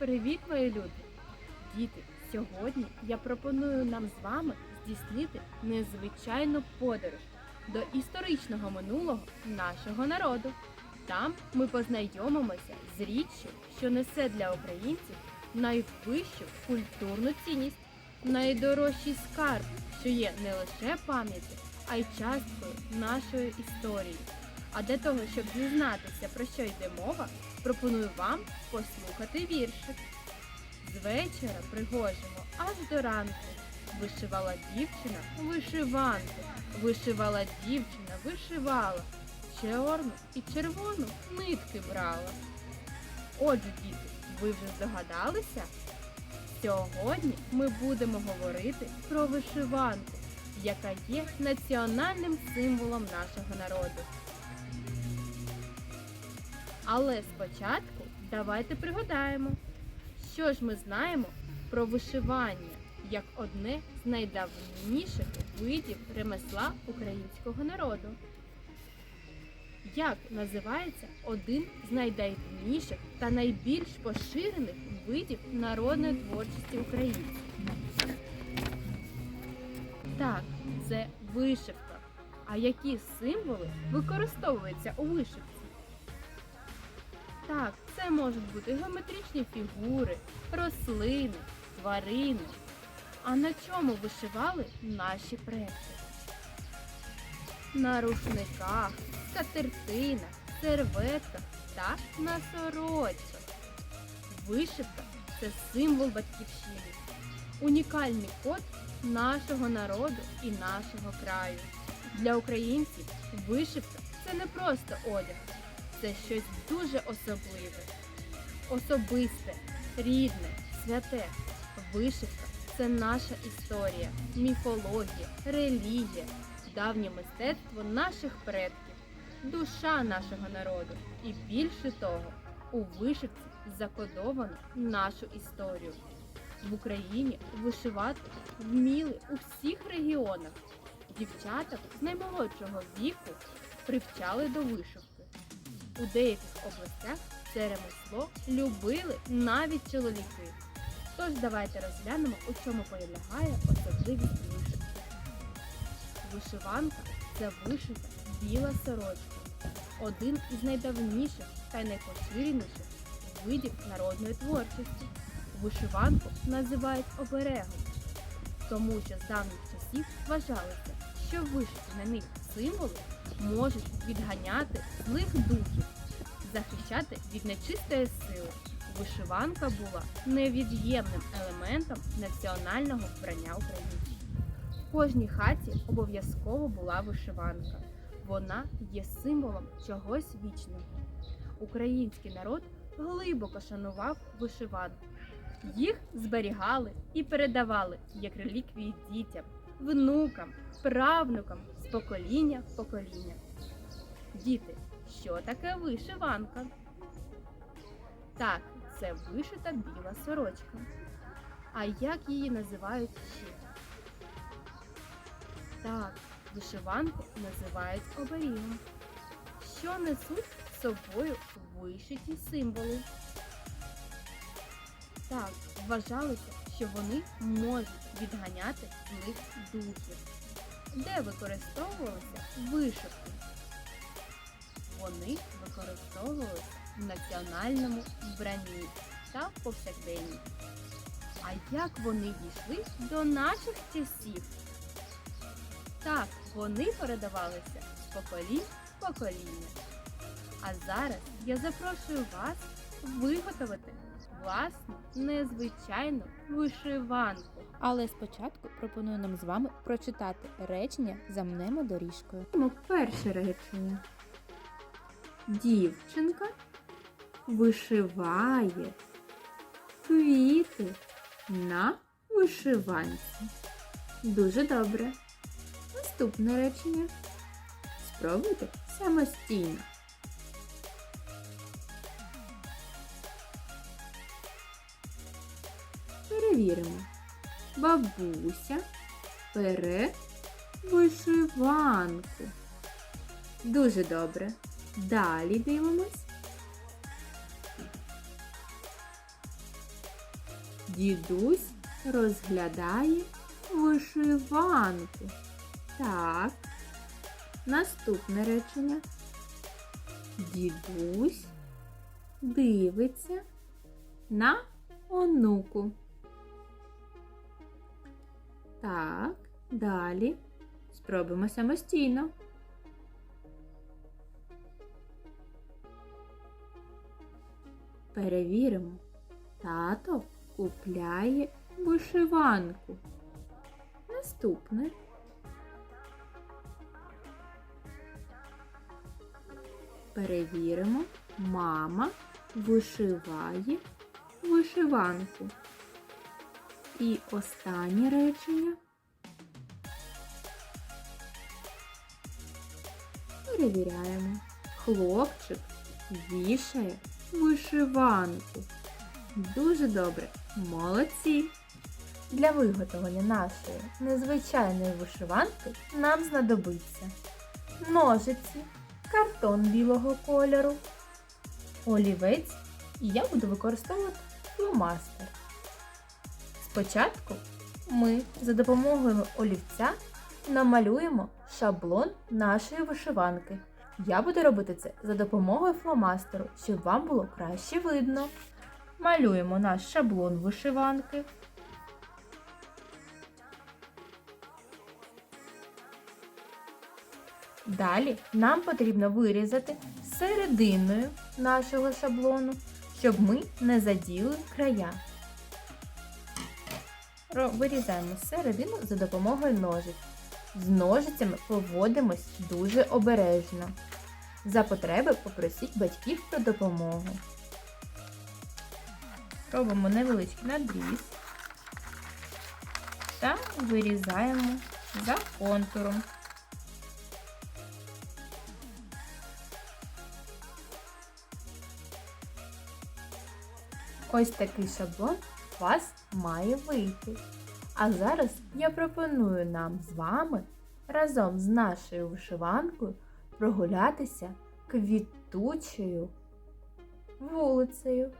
Привіт, мої люди! Діти, сьогодні я пропоную нам з вами здійснити незвичайну подорож до історичного минулого нашого народу. Там ми познайомимося з річчю, що несе для українців найвищу культурну цінність, найдорожчий скарб, що є не лише пам'яттю, а й часткою нашої історії. А для того, щоб дізнатися, про що йде мова, пропоную вам послухати віршик. З вечора пригожимо аж до ранку. Вишивала дівчина вишиванку, вишивала дівчина, вишивала, чорну і червону нитки брала. Отже, діти, ви вже здогадалися? Сьогодні ми будемо говорити про вишиванку, яка є національним символом нашого народу. Але спочатку давайте пригадаємо, що ж ми знаємо про вишивання як одне з найдавніших видів ремесла українського народу. Як називається один з найдавніших та найбільш поширених видів народної творчості українців? Так, це вишивка. А які символи використовуються у вишивці? Так, це можуть бути геометричні фігури, рослини, тварини. А на чому вишивали наші предки? На рушниках, скатертинах, серветках та на сорочках. Вишивка це символ батьківщини, унікальний код нашого народу і нашого краю. Для українців вишивка це не просто одяг це щось дуже особливе, особисте, рідне, святе. Вишивка це наша історія, міфологія, релігія, давнє мистецтво наших предків, душа нашого народу. І більше того, у вишивці закодовано нашу історію. В Україні вишивати вміли у всіх регіонах. Дівчаток з наймолодшого віку привчали до вишивки. У деяких областях це ремесло любили навіть чоловіки. Тож давайте розглянемо, у чому полягає особливість вишивки. Вишиванка це вишита біла сорочка, один із найдавніших та найпоширеніших видів народної творчості. Вишиванку називають оберегом, тому що з давніх часів вважалося, що вишиті на них символи можуть відганяти злих духів, захищати від нечистої сили. Вишиванка була невід'ємним елементом національного вбрання українців. В кожній хаті обов'язково була вишиванка. Вона є символом чогось вічного. Український народ глибоко шанував вишиванку. Їх зберігали і передавали як реліквії дітям, внукам, правнукам з покоління в покоління. Діти, що таке вишиванка? Так, це вишита біла сорочка. А як її називають ще? Так, вишиванку називають оберігом. Що несуть з собою вишиті символи? Так, вважалося, що вони можуть відганяти злих духів. Де використовувалися вишивки? Вони використовувалися в національному вбранні та в повсякденні. А як вони дійшли до наших часів? Так, вони передавалися з поколінь в покоління. А зараз я запрошую вас виготовити власну незвичайну вишиванку. Але спочатку пропоную нам з вами прочитати речення за мнемо доріжкою. Ну, перше речення. Дівчинка вишиває квіти на вишиванці. Дуже добре. Наступне речення. Спробуйте самостійно. Перевіримо. Бабуся бере вишиванку. Дуже добре. Далі дивимось. Дідусь розглядає вишиванку. Так. Наступне речення. Дідусь дивиться на онуку. Так, далі. Спробуємо самостійно. Перевіримо. Тато купляє вишиванку. Наступне. Перевіримо. Мама вишиває вишиванку. І останнє речення. Перевіряємо. Хлопчик вішає вишиванку. Дуже добре. Молодці. Для виготовлення нашої незвичайної вишиванки нам знадобиться ножиці, картон білого кольору, олівець і я буду використовувати фломастер. Спочатку ми за допомогою олівця намалюємо шаблон нашої вишиванки. Я буду робити це за допомогою фломастеру, щоб вам було краще видно. Малюємо наш шаблон вишиванки. Далі нам потрібно вирізати серединою нашого шаблону, щоб ми не заділи края. Вирізаємо середину за допомогою ножиць. З ножицями поводимось дуже обережно. За потреби попросіть батьків про допомогу. Робимо невеличкий надріз та вирізаємо за контуром. Ось такий шаблон у вас має вийти. А зараз я пропоную нам з вами разом з нашою вишиванкою прогулятися квітучою вулицею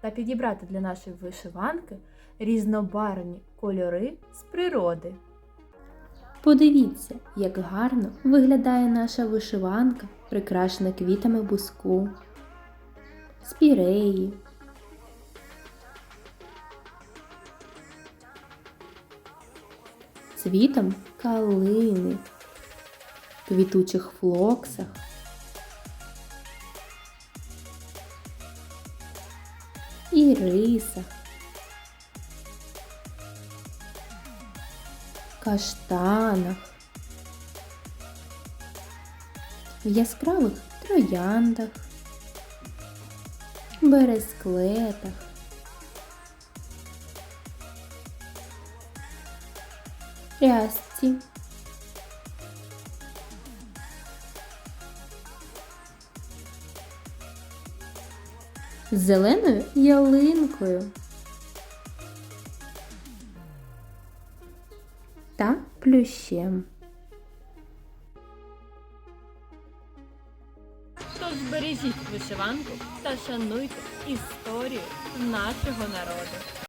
та підібрати для нашої вишиванки різнобарвні кольори з природи. Подивіться, як гарно виглядає наша вишиванка, прикрашена квітами буску, спіреї, цвітом калини, квітучих флоксах. І рисах, каштанах, в яскравих трояндах, бересклетах, рясці, з зеленою ялинкою та плющем. Тож бережіть вишиванку та шануйте історію нашого народу.